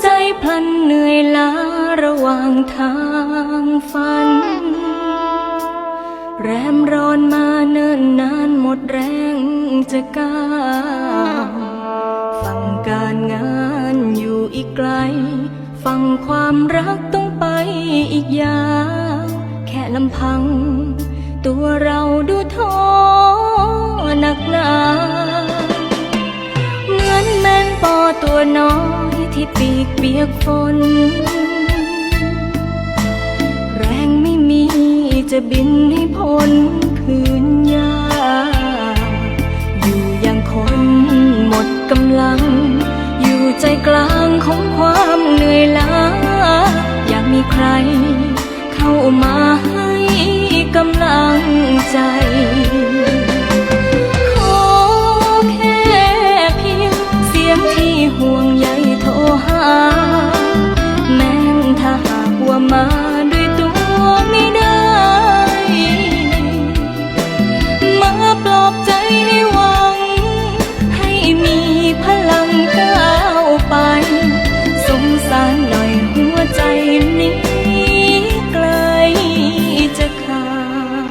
ใจพลันเหนื่อยล้าระหว่างทางฝัน แรมร้อนมาเนิ่นนานหมดแรงจะก้าวฟังการงานอยู่อีกไกล ฟังความรักต้องไปอีกยาวแค่ลำพัง ตัวเราดูท้อหนักหนาเหมือนแมงปอตัวน้อย ที่ปีกเปียกฝน แรงไม่มีจะบินให้พ้นพื้นหญ้าอยู่อย่างคนหมดกำลัง อยู่ใจกลางของความเหนื่อยล้า อยากมีใครเข้ามาให้กำลังใจขอแค่เพียงเสียงที่ห่วงใย โทรหา แม้นถ้าหากว่ามา